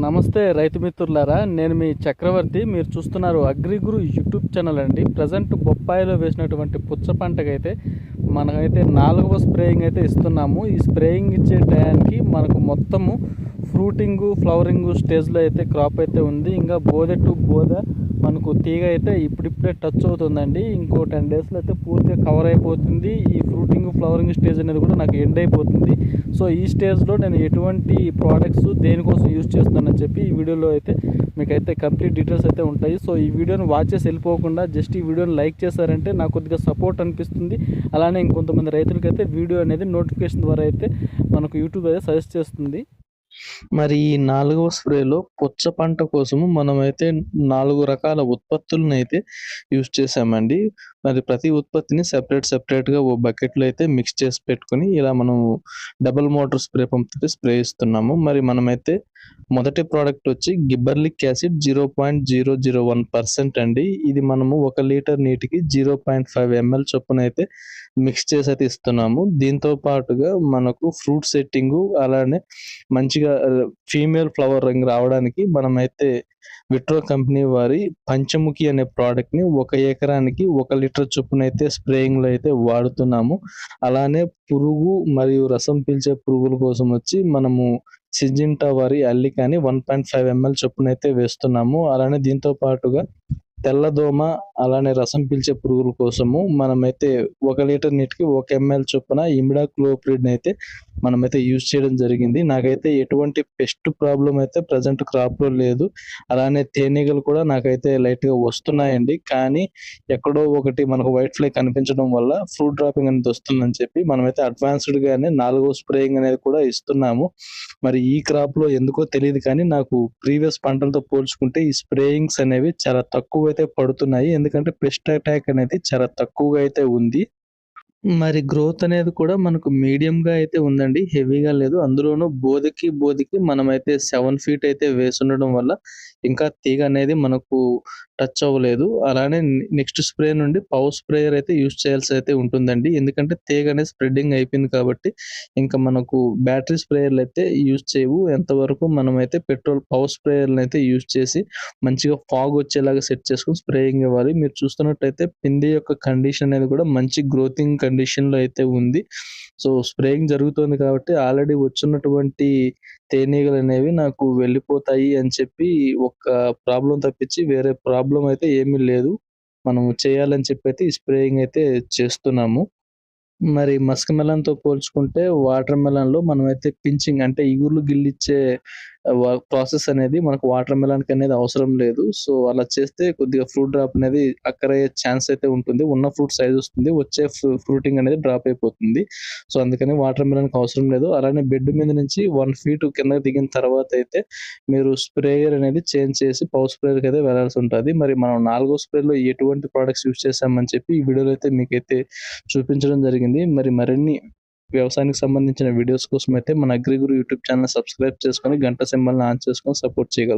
నమస్తే రైతు మిత్రులారా నేను మీ చక్రవర్తి. మీరు చూస్తున్నారు అగ్రిగురు యూట్యూబ్ ఛానల్ అండి. ప్రజెంట్ బొప్పాయిలో వేసినటువంటి పుచ్చ పంటకైతే మనకైతే నాలుగవ స్ప్రేయింగ్ అయితే ఇస్తున్నాము. ఈ స్ప్రేయింగ్ ఇచ్చే టయానికి మనకు మొత్తము ఫ్రూటింగ్ ఫ్లవరింగు స్టేజ్లో అయితే క్రాప్ అయితే ఉంది. ఇంకా బోదె టు బోద మనకు తీగ అయితే ఇప్పుడిప్పుడే టచ్ అవుతుందండి. ఇంకో టెన్ డేస్లో అయితే పూర్తిగా కవర్ అయిపోతుంది. ఈ ఫ్రూటింగ్ ఫ్లవరింగ్ స్టేజ్ అనేది కూడా నాకు ఎండ్ అయిపోతుంది. సో ఈ స్టేజ్లో నేను ఎటువంటి ప్రోడక్ట్స్ దేనికోసం యూజ్ చేస్తున్నానని చెప్పి ఈ వీడియోలో అయితే మీకైతే కంప్లీట్ డీటెయిల్స్ అయితే ఉంటాయి. సో ఈ వీడియోని వాచ్ చేసి వెళ్ళిపోకుండా జస్ట్ ఈ వీడియోని లైక్ చేశారంటే నాకు కొద్దిగా సపోర్ట్ అనిపిస్తుంది. అలానే ఇంకొంతమంది రైతులకైతే వీడియో అనేది నోటిఫికేషన్ ద్వారా అయితే మనకు యూట్యూబ్ అయితే సజెస్ట్ చేస్తుంది. మరి ఈ నాలుగవ స్ప్రేలో పుచ్చ పంట కోసము మనమైతే నాలుగు రకాల ఉత్పత్తులను అయితే యూజ్ చేసామండి మరి ప్రతి ఉత్పత్తిని సెపరేట్ సెపరేట్గా ఓ బకెట్లో అయితే మిక్స్ చేసి పెట్టుకొని ఇలా మనం డబల్ మోటార్ స్ప్రే పంప్తో స్ప్రే ఇస్తున్నాము. మరి మనమైతే మొదటి ప్రోడక్ట్ వచ్చి gibberellic acid zero point zero zero one percent అండి. ఇది మనము ఒక లీటర్ నీటికి జీరో పాయింట్ ఫైవ్ ఎంఎల్ చొప్పున అయితే మిక్స్ చేసి అయితే ఇస్తున్నాము. దీంతో పాటుగా మనకు ఫ్రూట్ సెట్టింగ్ అలానే మంచిగా ఫీమేల్ ఫ్లవర్ రింగ్ రావడానికి మనమైతే విట్రో కంపెనీ వారి పంచముఖి అనే ప్రోడక్ట్ని ఒక ఎకరానికి ఒక లీటర్ చొప్పున అయితే స్ప్రేయింగ్లో అయితే వాడుతున్నాము. అలానే పురుగు మరియు రసం పీల్చే పురుగుల కోసం వచ్చి మనము సిజింటా వారి అల్లికాని వన్ పాయింట్ ఫైవ్ ఎంఎల్ చొప్పున అయితే వేస్తున్నాము. అలానే దీంతో పాటుగా తెల్లదోమ అలానే రసం పీల్చే పురుగుల కోసము మనమైతే ఒక లీటర్ నీటికి ఒక ఎంఎల్ చొప్పున ఇమిడా క్లోప్రిడ్ అయితే మనమైతే యూజ్ చేయడం జరిగింది. నాకైతే ఎటువంటి పెస్ట్ ప్రాబ్లం అయితే ప్రజెంట్ క్రాప్లో లేదు. అలానే తేనీగలు కూడా నాకైతే లైట్గా వస్తున్నాయండి. కానీ ఎక్కడో ఒకటి మనకు వైట్ ఫ్లై కనిపించడం వల్ల ఫ్రూట్ డ్రాపింగ్ అనేది వస్తుందని చెప్పి మనమైతే అడ్వాన్స్డ్గానే నాలుగో స్ప్రేయింగ్ అనేది కూడా ఇస్తున్నాము. మరి ఈ క్రాప్లో ఎందుకో తెలియదు కానీ నాకు ప్రీవియస్ పంటలతో పోల్చుకుంటే ఈ స్ప్రేయింగ్స్ అనేవి చాలా తక్కువ అయితే పడుతున్నాయి. ఎందుకంటే ఎందుకంటే పెస్ట్ అటాక్ అనేది చాలా తక్కువగా అయితే ఉంది. మరి గ్రోత్ అనేది కూడా మనకు మీడియంగా అయితే ఉందండి. హెవీగా లేదు. అందులోనూ బోధికి బోధికి మనమైతే సెవెన్ ఫీట్ అయితే వేసి ఉండడం వల్ల ఇంకా తీగ అనేది మనకు టచ్ అవ్వలేదు. అలానే నెక్స్ట్ స్ప్రే నుండి పవర్ స్ప్రేయర్ అయితే యూజ్ చేయాల్సి అయితే ఉంటుందండి. ఎందుకంటే తీగ అనేది స్ప్రెడ్డింగ్ అయిపోయింది కాబట్టి ఇంకా మనకు బ్యాటరీ స్ప్రేయర్లు అయితే యూజ్ చేయవు. ఎంతవరకు మనమైతే పెట్రోల్ పవర్ స్ప్రేయర్లు అయితే యూజ్ చేసి మంచిగా ఫాగ్ వచ్చేలాగా సెట్ చేసుకుని స్ప్రేయింగ్ ఇవ్వాలి. మీరు చూస్తున్నట్టయితే పిండి యొక్క కండిషన్ అనేది కూడా మంచి గ్రోతింగ్ కండిషన్లో అయితే ఉంది. సో స్ప్రేయింగ్ జరుగుతుంది కాబట్టి ఆల్రెడీ వచ్చినటువంటి తేనీగలు అనేవి నాకు వెళ్ళిపోతాయి అని చెప్పి ఒక ప్రాబ్లం తప్పించి వేరే ప్రాబ్లం అయితే ఏమీ లేదు. మనం చేయాలని చెప్పి అయితే ఈ స్ప్రేయింగ్ అయితే చేస్తున్నాము. మరి మస్క్ మెలన్తో పోల్చుకుంటే వాటర్ మెలన్లో మనం అయితే పించింగ్ అంటే ఇగుర్లు గిల్లిచ్చే ప్రాసెస్ అనేది మనకు వాటర్ మెలాన్ అనేది అవసరం లేదు. సో అలా చేస్తే కొద్దిగా ఫ్రూట్ డ్రాప్ అనేది అక్కరయ్యే ఛాన్స్ అయితే ఉంటుంది. ఉన్న ఫ్రూట్ సైజ్ వస్తుంది. వచ్చే ఫ్రూటింగ్ అనేది డ్రాప్ అయిపోతుంది. సో అందుకని వాటర్ మెలాన్కి అవసరం లేదు. అలానే బెడ్ మీద నుంచి వన్ ఫీట్ కింద దిగిన తర్వాత అయితే మీరు స్ప్రేయర్ అనేది చేంజ్ చేసి పవర్ స్ప్రేయర్కి అయితే వెళ్ళాల్సి ఉంటుంది. మరి మనం నాలుగో స్ప్రేలో ఎటువంటి ప్రొడక్ట్స్ యూజ్ చేసామని చెప్పి ఈ వీడియోలో అయితే మీకైతే చూపించడం జరిగింది. మరి మరిన్ని వ్యవసాయానికి సంబంధించిన వీడియోస్ కోసం అయితే మన అగ్రిగురు యూట్యూబ్ ఛానల్ సబ్స్క్రైబ్ చేసుకొని గంట సింబల్ని ఆన్ చేసుకొని సపోర్ట్ చేయగలరు.